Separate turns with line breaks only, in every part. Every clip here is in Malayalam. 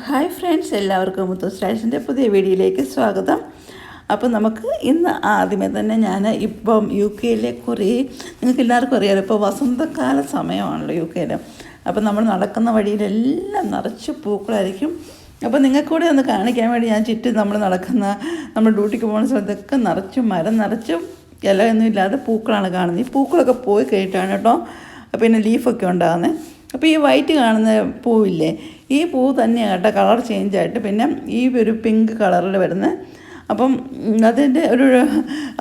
ഹായ് ഫ്രണ്ട്സ് എല്ലാവർക്കും മുത്തു സ്റ്റാഴ്സിന്റെ പുതിയ വീഡിയോയിലേക്ക് സ്വാഗതം. അപ്പോൾ നമുക്ക് ഇന്ന് ആദ്യമേ തന്നെ ഞാൻ ഇപ്പം യു കെയിലെ കുറേ നിങ്ങൾക്ക് എല്ലാവർക്കും അറിയാമല്ലോ ഇപ്പോൾ വസന്തകാല സമയമാണല്ലോ യു കെയിൽ അപ്പോൾ നമ്മൾ നടക്കുന്ന വഴിയിലെല്ലാം നിറച്ച് പൂക്കളായിരിക്കും. അപ്പോൾ നിങ്ങൾക്കൂടെ ഒന്ന് കാണിക്കാൻ വേണ്ടി ഞാൻ ചുറ്റും നമ്മൾ നടക്കുന്ന നമ്മൾ ഡ്യൂട്ടിക്ക് പോകുന്ന സ്ഥലത്തൊക്കെ നിറച്ചും മരം നിറച്ചും ഇലയൊന്നും ഇല്ലാതെ പൂക്കളാണ് കാണുന്നത്. ഈ പൂക്കളൊക്കെ പോയി കഴിഞ്ഞിട്ടാണ് കേട്ടോ. പിന്നെ ലീഫൊക്കെ ഉണ്ടാകുന്നത്. അപ്പോൾ ഈ വൈറ്റ് കാണുന്ന പൂവില്ലേ ഈ പൂ തന്നെയാണ് കേട്ടോ കളർ ചേഞ്ച് ആയിട്ട്. പിന്നെ ഈ ഒരു പിങ്ക് കളറിൽ വരുന്നത് അപ്പം അതിന്റെ ഒരു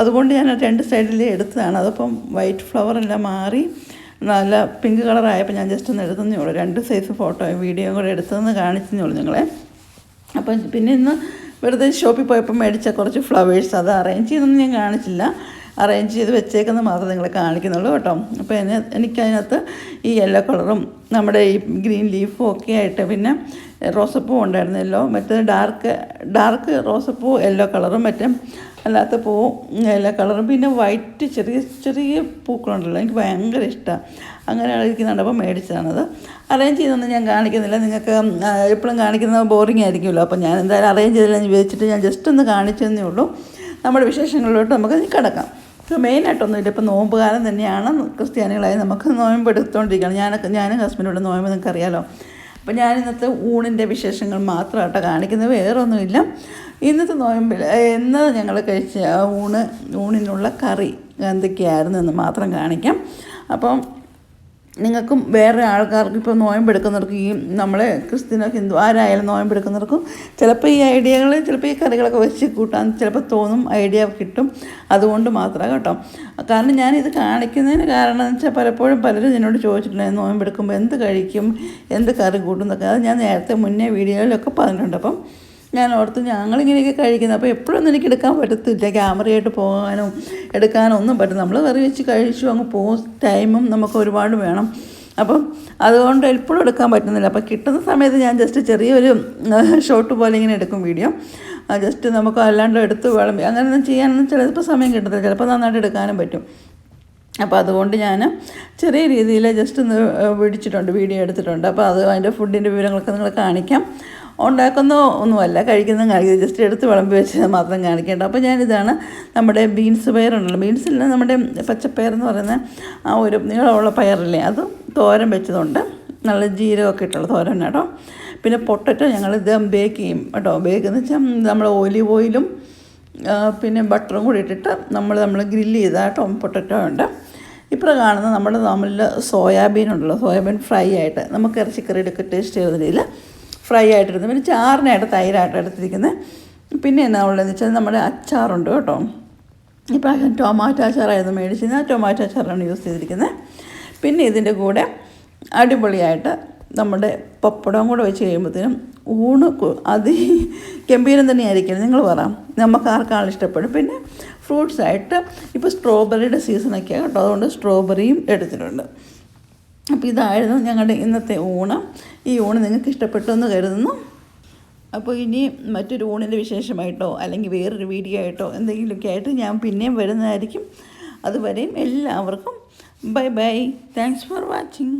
അതുകൊണ്ട് ഞാൻ രണ്ട് സൈഡിൽ എടുത്തതാണ്. അതപ്പം വൈറ്റ് ഫ്ലവർ എല്ലാം മാറി നല്ല പിങ്ക് കളറായപ്പോൾ ഞാൻ ജസ്റ്റ് ഒന്ന് എടുത്തതേ ഉള്ളൂ. രണ്ട് സൈസ് ഫോട്ടോ വീഡിയോ കൂടെ എടുത്തതെന്ന് കാണിച്ചതേ ഉള്ളൂ നിങ്ങളെ. അപ്പം പിന്നെ ഇന്ന് വെറുതെ ഷോപ്പിൽ പോയപ്പോൾ മേടിച്ച കുറച്ച് ഫ്ലവേഴ്സ് അത് അറേഞ്ച് ചെയ്തൊന്നും ഞാൻ കാണിച്ചില്ല. അറേഞ്ച് ചെയ്ത് വെച്ചേക്കുന്നത് മാത്രമേ നിങ്ങളെ കാണിക്കുന്നുള്ളൂ കേട്ടോ. അപ്പോൾ എന്നെ എനിക്കതിനകത്ത് ഈ യെല്ലോ കളറും നമ്മുടെ ഈ ഗ്രീൻ ലീഫും ഒക്കെ ആയിട്ട് പിന്നെ റോസപ്പൂ ഉണ്ടായിരുന്നല്ലോ. മറ്റേ ഡാർക്ക് ഡാർക്ക് റോസപ്പൂ യെല്ലോ കളറും മറ്റേ അല്ലാത്ത പൂ യെല്ലോ കളറും പിന്നെ വൈറ്റ് ചെറിയ ചെറിയ പൂക്കളുണ്ടല്ലോ. എനിക്ക് ഭയങ്കര ഇഷ്ടമാണ് അങ്ങനെ ഇരിക്കുന്നുണ്ട് അപ്പോൾ മേടിച്ചതാണത്. അറേഞ്ച് ചെയ്തൊന്നും ഞാൻ കാണിക്കുന്നില്ല. നിങ്ങൾക്ക് എപ്പോഴും കാണിക്കുന്നത് ബോറിംഗ് ആയിരിക്കുമല്ലോ. അപ്പോൾ ഞാൻ എന്തായാലും അറേഞ്ച് ചെയ്തില്ല വിചാരിച്ചിട്ട് ഞാൻ ജസ്റ്റ് ഒന്ന് കാണിച്ചതന്നേ ഉള്ളൂ. നമ്മുടെ വിശേഷങ്ങളിലോട്ട് നമുക്ക് കിടക്കാം. ഇപ്പോൾ മെയിനായിട്ടൊന്നുമില്ല ഇപ്പം നോമ്പ് കാലം തന്നെയാണ് ക്രിസ്ത്യാനികളായി നമുക്ക് നോയമ്പ് എടുത്തുകൊണ്ടിരിക്കുകയാണ് ഞാനൊക്കെ ഞാനും ഹസ്ബൻഡോട് നോയമ്പ് നിങ്ങൾക്ക് അറിയാലോ. അപ്പം ഞാൻ ഇന്നത്തെ ഊണിന്റെ വിശേഷങ്ങൾ മാത്രമായിട്ട് കാണിക്കുന്നത്. വേറെ ഒന്നുമില്ല ഇന്നത്തെ നോയമ്പിൽ ഇന്ന് ഞങ്ങൾ കഴിച്ച ഊണ് ഊണിനുള്ള കറി എന്തൊക്കെയായിരുന്നു എന്ന് മാത്രം കാണിക്കാം. അപ്പം നിങ്ങൾക്കും വേറെ ആൾക്കാർക്ക് ഇപ്പോൾ നോയമ്പെടുക്കുന്നവർക്കും ഈ നമ്മളെ ക്രിസ്ത്യനോ ഹിന്ദു ആരായാലും നോയമ്പെടുക്കുന്നവർക്കും ചിലപ്പോൾ ഈ ഐഡിയകൾ ചിലപ്പോൾ ഈ കറികളൊക്കെ വെച്ച് കൂട്ടാൻ ചിലപ്പോൾ തോന്നും ഐഡിയ കിട്ടും. അതുകൊണ്ട് മാത്രമാണ് കേട്ടോ. കാരണം ഞാനിത് കാണിക്കുന്നതിന് കാരണം എന്ന് വെച്ചാൽ പലപ്പോഴും പലരും എന്നോട് ചോദിച്ചിട്ടുണ്ടായിരുന്നു നോയമ്പെടുക്കുമ്പോൾ എന്ത് കഴിക്കും? എന്ത് കറി കൂട്ടും? എന്നൊക്കെ. അത് ഞാൻ നേരത്തെ മുന്നേ വീഡിയോയിലൊക്കെ പറഞ്ഞിട്ടുണ്ട്. അപ്പം ഞാൻ ഓർത്ത് ഞങ്ങളിങ്ങനെയൊക്കെ കഴിക്കുന്നത്. അപ്പോൾ എപ്പോഴൊന്നും എനിക്ക് എടുക്കാൻ പറ്റത്തില്ല. ക്യാമറയായിട്ട് പോകാനോ എടുക്കാനോ ഒന്നും പറ്റും നമ്മൾ കറി വെച്ച് കഴിച്ചു അങ്ങ് പോകും. ടൈമും നമുക്ക് ഒരുപാട് വേണം. അപ്പം അതുകൊണ്ട് എപ്പോഴും എടുക്കാൻ പറ്റുന്നില്ല. അപ്പോൾ കിട്ടുന്ന സമയത്ത് ഞാൻ ജസ്റ്റ് ചെറിയൊരു ഷോട്ട് പോലെ ഇങ്ങനെ എടുക്കും വീഡിയോ ജസ്റ്റ് നമുക്ക് അല്ലാണ്ട് എടുത്ത് വിളമ്പി അങ്ങനെയൊന്നും ചെയ്യാനൊന്നും ചിലപ്പോൾ സമയം കിട്ടത്തില്ല. ചിലപ്പോൾ നന്നായിട്ട് എടുക്കാനും പറ്റും. അപ്പോൾ അതുകൊണ്ട് ഞാൻ ചെറിയ രീതിയിൽ ജസ്റ്റ് ഒന്ന് പിടിച്ചിട്ടുണ്ട് വീഡിയോ എടുത്തിട്ടുണ്ട്. അപ്പോൾ അത് അതിന്റെ ഫുഡിന്റെ വിവരങ്ങളൊക്കെ നിങ്ങൾ കാണിക്കാം. ഉണ്ടാക്കുന്ന ഒന്നുമല്ല കഴിക്കുന്ന കാണിക്കുന്നത് ജസ്റ്റ് എടുത്ത് വിളമ്പി വെച്ച് മാത്രം കാണിക്കേണ്ട. അപ്പോൾ ഞാനിതാണ് നമ്മുടെ ബീൻസ് പയറുണ്ടല്ലോ. ബീൻസിൽ നമ്മുടെ പച്ചപ്പയർ എന്ന് പറയുന്ന ആ ഒരു നീളമുള്ള പയറില്ലേ അത് തോരൻ വെച്ചതുണ്ട്. നല്ല ജീരകമൊക്കെ ഇട്ടുള്ള തോരൻ കേട്ടോ. പിന്നെ പൊട്ടറ്റോ ഞങ്ങൾ ഇത് ബേക്ക് ചെയ്യും കേട്ടോ. ബേക്ക് എന്ന് വെച്ചാൽ നമ്മൾ ഓലിവ് ഓയിലും പിന്നെ ബട്ടറും കൂടി ഇട്ടിട്ട് നമ്മൾ നമ്മൾ ഗ്രില്ല് ചെയ്ത കേട്ടോ പൊട്ടറ്റോ ഉണ്ട്. ഇപ്പോൾ കാണുന്ന നമ്മൾ നമ്മളിൽ സോയാബീൻ ഉണ്ടല്ലോ. സോയാബീൻ ഫ്രൈ ആയിട്ട് നമുക്ക് ഇറച്ചിക്കറിയുടെയൊക്കെ ടേസ്റ്റ് ചെയ്യുന്ന രീതിയിൽ ഫ്രൈ ആയിട്ടെടുത്ത് പിന്നെ ചാറിനായിട്ട് തൈരായിട്ട് എടുത്തിരിക്കുന്നത് പിന്നെ എന്നാ ഉള്ളതെന്ന് വെച്ചാൽ നമ്മുടെ അച്ചാറുണ്ട് കേട്ടോ. ഇപ്പം ടൊമാറ്റോ അച്ചാറായിരുന്നു മേടിച്ചിരുന്നത് ആ ടൊമാറ്റോ അച്ചാറാണ് യൂസ് ചെയ്തിരിക്കുന്നത് പിന്നെ ഇതിന്റെ കൂടെ അടിപൊളിയായിട്ട് നമ്മുടെ പപ്പടവും കൂടെ വെച്ച് കഴിയുമ്പോഴത്തേനും ഊണ് അതി ഗംഭീരം തന്നെയായിരിക്കും. നിങ്ങൾ പറ. നമുക്ക് ആർക്കാണ് ഇഷ്ടപ്പെടും? പിന്നെ ഫ്രൂട്ട്സായിട്ട് ഇപ്പോൾ സ്ട്രോബെറിയുടെ സീസണൊക്കെയാണ് കേട്ടോ. അതുകൊണ്ട് സ്ട്രോബെറിയും എടുത്തിട്ടുണ്ട്. അപ്പോൾ ഇതായിരുന്നു ഞങ്ങളുടെ ഇന്നത്തെ ഊണ്. ഈ ഊണ് നിങ്ങൾക്ക് ഇഷ്ടപ്പെട്ടു എന്ന് കരുതുന്നു. അപ്പോൾ ഇനി മറ്റൊരു ഊണിന്റെ വിശേഷമായിട്ടോ അല്ലെങ്കിൽ വേറൊരു വീഡിയോ ആയിട്ടോ എന്തെങ്കിലുമൊക്കെ ആയിട്ട് ഞാൻ പിന്നെയും വരുന്നതായിരിക്കും. അതുവരെയും എല്ലാവർക്കും bye bye. Thanks for watching